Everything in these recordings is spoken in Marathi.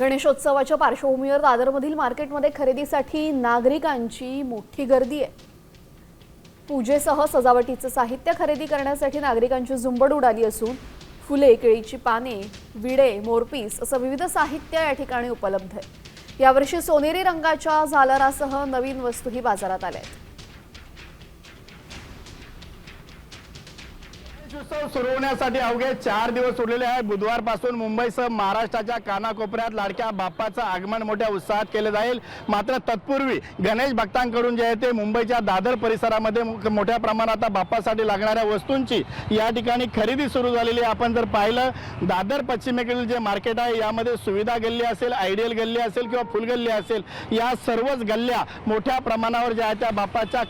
गणेशोत्सवाच्या पार्श्वभूमीवर दादरमधील मार्केटमध्ये खरेदीसाठी नागरिकांची मोठी गर्दी आहे. पूजेसह सजावटीचं साहित्य खरेदी करण्यासाठी नागरिकांची झुंबड उडाली असून फुले केळीची पाने विडे मोरपीस असं विविध साहित्य या ठिकाणी उपलब्ध आहे. यावर्षी सोनेरी रंगाच्या झालरासह नवीन वस्तूही बाजारात आल्या आहेत. गणेशोत्सव सुरू होण्यासाठी अवघे चार दिवस उरलेले आहे. बुधवारपासून मुंबईसह महाराष्ट्राच्या कानाकोपऱ्यात लाडक्या बाप्पाचं आगमन मोठ्या उत्साहात केले जाईल. मात्र तत्पूर्वी गणेश भक्तांकडून जे आहे ते मुंबईच्या दादर परिसरामध्ये मोठ्या प्रमाणात आता बाप्पासाठी लागणाऱ्या वस्तूंची या ठिकाणी खरेदी सुरू झालेली आहे. आपण जर पाहिलं दादर पश्चिमेकडील जे मार्केट आहे यामध्ये सुविधा गल्ली असेल आयडियल गल्ली असेल किंवा फुल गल्ली असेल या सर्वच गल्ल्या मोठ्या प्रमाणावर ज्या आहेत त्या बाप्पाच्या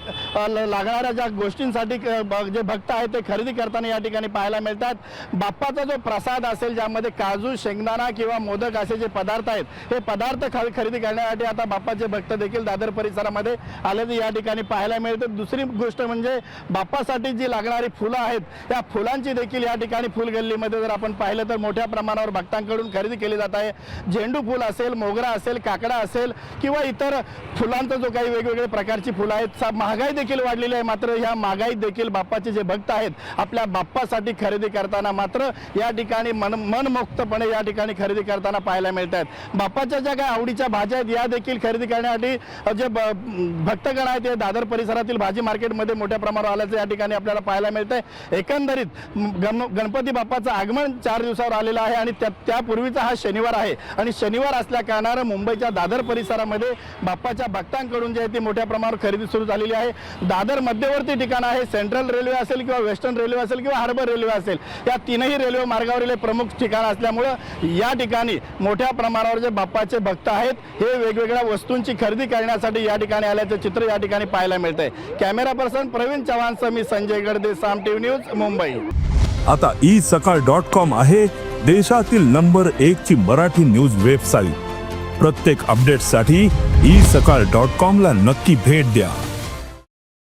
लागणाऱ्या ज्या गोष्टींसाठी जे भक्त आहेत ते खरेदी करताना या ठिकाणी पाहायला मिळतात. बाप्पाचा जो प्रसाद असेल ज्यामध्ये काजू शेंगदाणा किंवा मोदक असे जे पदार्थ आहेत हे पदार्थ ख- खरेदी करण्यासाठी आता बाप्पाचे भक्त देखील दादर परिसरामध्ये आल्याचे या ठिकाणी पाहायला मिळते. दुसरी गोष्ट म्हणजे बाप्पासाठी जी लागणारी फुलं आहेत त्या फुलांची देखील या ठिकाणी फुल गल्लीमध्ये जर आपण पाहिलं तर मोठ्या प्रमाणावर भक्तांकडून खरेदी केली जात आहे. झेंडू फुल असेल मोगरा असेल काकडा असेल किंवा इतर फुलांचा जो काही वेगवेगळे प्रकारची फुलं आहेत महागाई देखील वाढलेली आहे. मात्र ह्या महागाईत देखील बाप्पाचे जे भक्त आहेत आपल्या बाप्पासाठी खरेदी करताना मात्र या ठिकाणी मन मनमुक्तपणे या ठिकाणी खरेदी करताना पाहायला मिळत आहेत बाप्पाच्या ज्या काही आवडीच्या भाज्या आहेत या देखील खरेदी करण्यासाठी जे भक्तगण आहेत ते दादर परिसरातील भाजी मार्केटमध्ये मोठ्या प्रमाणावर आल्याचं या ठिकाणी आपल्याला पाहायला मिळत आहे एकंदरीत गण गणपती बाप्पाचं आगमन चार दिवसावर आलेलं आहे आणि त्या त्यापूर्वीचा हा शनिवार आहे. आणि शनिवार असल्या कारणानं मुंबईच्या दादर परिसरामध्ये बाप्पाच्या भक्तांकडून जे आहे ती मोठ्या प्रमाणावर खरेदी सुरू झालेली आहे. दादर मध्यवर्ती ठिकाण आहे सेंट्रल रेल्वे असेल किंवा वेस्टर्न रेल्वे असेल किंवा हार्बर रेल्वे असेल या तीनही रेल्वे मार्गावरील प्रमुख ठिकाण असल्यामुळं या ठिकाणी मोठ्या प्रमाणावर जे बाप्पाचे भक्त आहेत हे वेगवेगळ्या वस्तूंची खरेदी करण्यासाठी या ठिकाणी आल्याचं चित्र या ठिकाणी पाहायला मिळत आहे कॅमेरा पर्सन प्रवीण चव्हाणसह मी संजय गडदे साम टीव्ही न्यूज मुंबई. आता ई सकाळ डॉट कॉम आहे देशातील नंबर एक ची मराठी न्यूज वेबसाईट. प्रत्येक अपडेटसाठी ई सकाळ डॉट कॉम ला नक्की भेट द्या.